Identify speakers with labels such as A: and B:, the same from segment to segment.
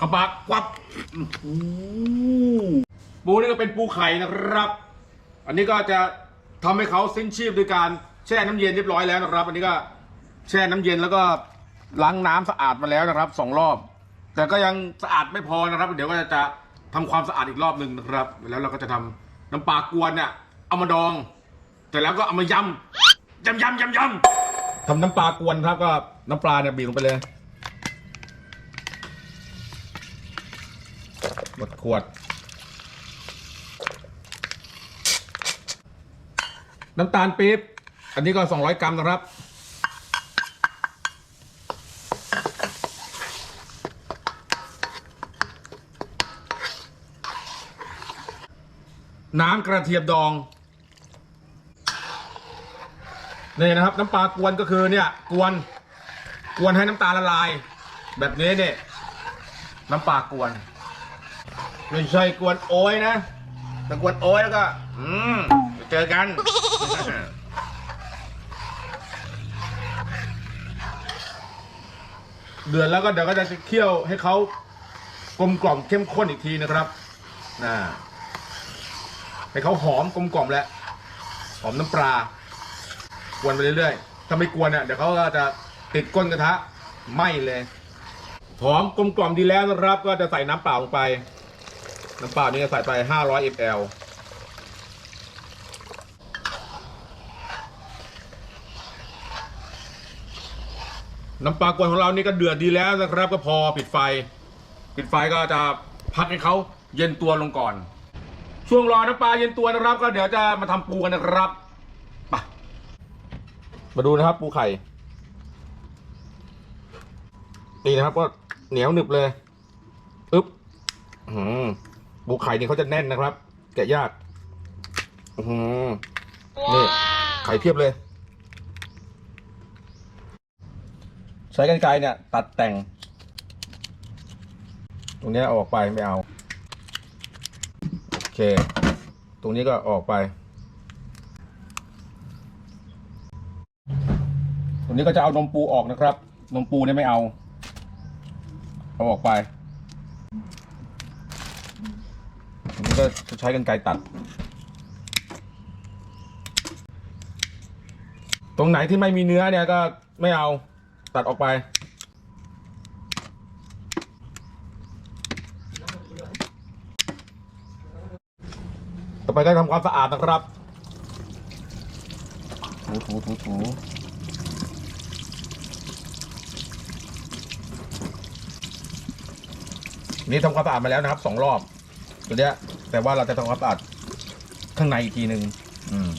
A: กระบะกวับปูนี่ก็เป็นปูไข่นะครับ อันนี้ก็จะทำให้เขาสิ้นชีพด้วยการแช่น้ำเย็นเรียบร้อยแล้วนะครับ อันนี้ก็แช่น้ำเย็นแล้วก็ล้างน้ำสะอาดมาแล้วนะครับสองรอบ แต่ก็ยังสะอาดไม่พอนะครับ เดี๋ยวก็จะทำความสะอาดอีกรอบหนึ่งนะครับ แล้วเราก็จะทำน้ำปลากวนเนี่ยเอามาดอง แต่แล้วก็เอามายำยำยำยำยำทำน้ำปลากวนครับก็น้ำปลาเนี่ยบีบลงไปเลย หมดขวด น้ำตาลปี๊บ อันนี้ก็ 200 กรัมนะครับ น้ำกระเทียมดองนี่นะครับ น้ำปลากวนก็คือเนี่ยกวนกวนให้น้ำตาลละลาย แบบนี้เนี่ยน้ำปลากวน ไม่ใช่กวนโอ้ยนะแต่กวนโอ้ยแล้วก็ อืมไปเจอกัน เดือนแล้วก็เดี๋ยวก็จะเคี่ยวให้เขากลมกล่อมเข้มข้นอีกทีนะครับนะให้เขาหอมกลมกล่อมแล้วหอมน้ำปลากวนไปเรื่อยๆ ถ้าไม่กวนเนี่ยเดี๋ยวเขาก็จะติดก้นกระทะไหม้เลย หอมกลมกล่อมดีแล้วนะครับ ก็จะใส่น้ำเปล่าลงไป น้ำเปล่านี่จะใส่ไป 500 ml น้ำปลากวนของเรานี่ก็เดือดดีแล้วนะครับก็พอปิดไฟ ปิดไฟก็จะพักให้เขาเย็นตัวลงก่อน ช่วงรอน้ำปลาเย็นตัวนะครับ ก็เดี๋ยวจะมาทำปูกันนะครับไปมาดูนะครับ ปูไข่นี่นะครับก็เหนียวหนึบเลยอึ๊บอื้อหือ ปูไข่นี่เขาจะแน่นนะครับ แกะยากอื้อหือนี่ไข่เพียบเลย ใช้กันไกรเนี่ย ตัดแต่ง ตรงเนี้ยเอาออกไปไม่เอา โอเค ตรงนี้ก็ออกไป ตรงนี้ก็จะเอานมปูออกนะครับ นมปูเนี่ยไม่เอา เอาออกไป ตรงนี้ ก็ใช้กันไกรตัด ตรงไหนที่ไม่มีเนื้อเนี่ยก็ไม่เอาตัดออกไป ต่อไปก็ทำความสะอาดนะครับถูถูถูถูนี่ทำความสะอาดมาแล้วนะครับสองรอบตัวเนี้ย แต่ว่าเราจะทำความสะอาดข้างในอีกทีหนึ่งอืม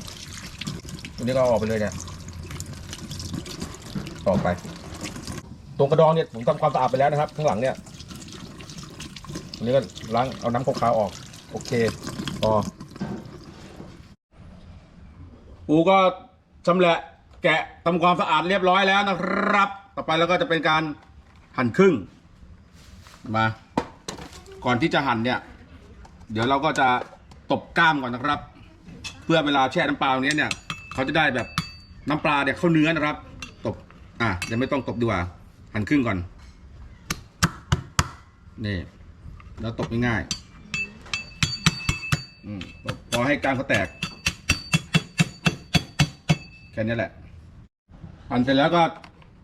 A: ตัวนี้ก็เอาออกไปเลยเนี่ยออไป ตรงกระดองเนี่ยผมทำความสะอาดไปแล้วนะครับ ข้างหลังเนี่ยอันนี้ก็ล้างเอาน้ำขาวๆออก โอเคพอปูก็ชำแหละแกะทำความสะอาดเรียบร้อยแล้วนะครับ ต่อไปเราก็จะเป็นการหั่นครึ่ง มา ก่อนที่จะหั่นเนี่ย เดี๋ยวเราก็จะตบกล้ามก่อนนะครับ เพื่อเวลาแช่น้ำปลาตรงนี้เนี่ยเขาจะได้แบบน้ำปลาเนี่ยเข้าเนื้อนะครับ ตบอะยังไม่ต้องตบดีกว่าหั่นครึ่งก่อนนี่แล้วตบง่ายๆอืมพอให้กล้ามเขาแตกแค่นี้แหละหั่นเสร็จแล้วก็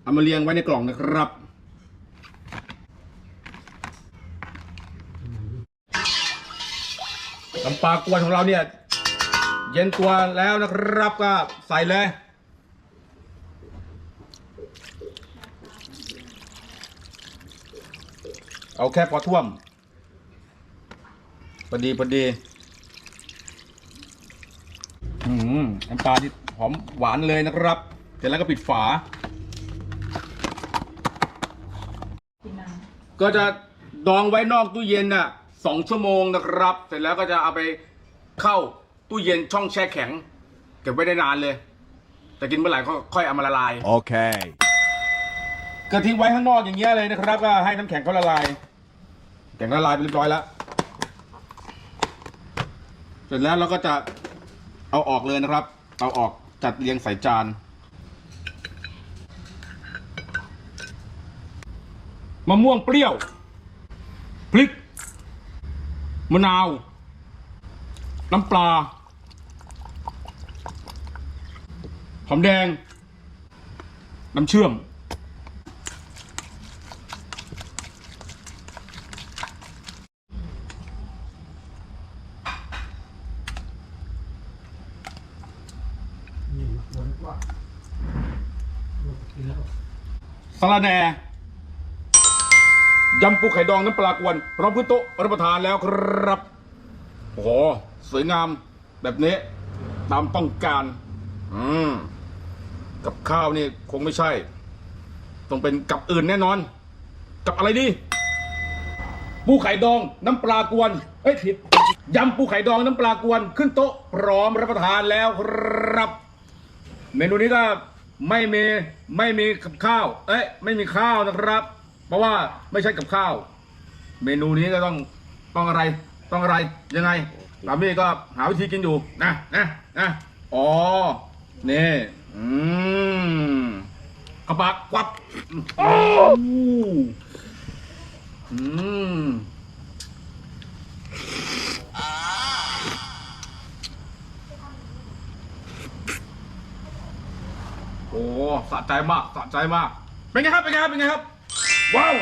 A: เอามาเรียงไว้ในกล่องนะครับ ปลากวนของเราเนี่ย เย็นตัวแล้วนะครับก็ใส่เลย เอาแค่พอท่วมพอดีพอดีอืมน้ำปลาที่หอมหวานเลยนะครับเสร็จแล้วก็ปิดฝา ก็จะดองไว้นอกตู้เย็นน่ะ สองชั่วโมงนะครับ เสร็จแล้วก็จะเอาไปเข้าตู้เย็นช่องแช่แข็ง เก็บไว้ได้นานเลย แต่กินเมื่อไหร่ก็ค่อยเอามาละลาย
B: Okay.
A: ก็ทิ้งไว้ข้างนอกอย่างเงี้ยเลยนะครับ ก็ให้น้ำแข็งเขาละลายแข็งละลายไปเรียบร้อยแล้ว เสร็จแล้วเราก็จะเอาออกเลยนะครับ เอาออกจัดเรียงใส่จาน มะม่วงเปรี้ยว พริก มะนาว น้ำปลา หอมแดง น้ำเชื่อมสาระแหน่ ยำปูไข่ดองน้ำปลากวนพร้อมขึ้นโต๊ะรับประทานแล้วครับโอ้โหสวยงามแบบนี้ ตามต้องการ อืมกับข้าวนี่คงไม่ใช่ ต้องเป็นกับอื่นแน่นอน กับอะไรดีปูไข่ดองน้ำปลากวนเอ้ยผิดยำปูไข่ดองน้ำปลากวน ขึ้นโต๊ะพร้อมรับประทานแล้วครับ เมนูนี้ก็ไม่มีไม่มีกับข้าว เอ้ยไม่มีข้าวนะครับ เพราะว่าไม่ใช่กับข้าว เมนูนี้ก็ต้องต้องอะไรต้องอะไรยังไงสามีก็หาวิธีกินอยู่นะนะนะอ๋อนี่อืมกระปากวับโอืมอืมโอ้สะใจมากสะใจมากเป็นไงครับเป็นไงครับเป็นไงครับ ว้าว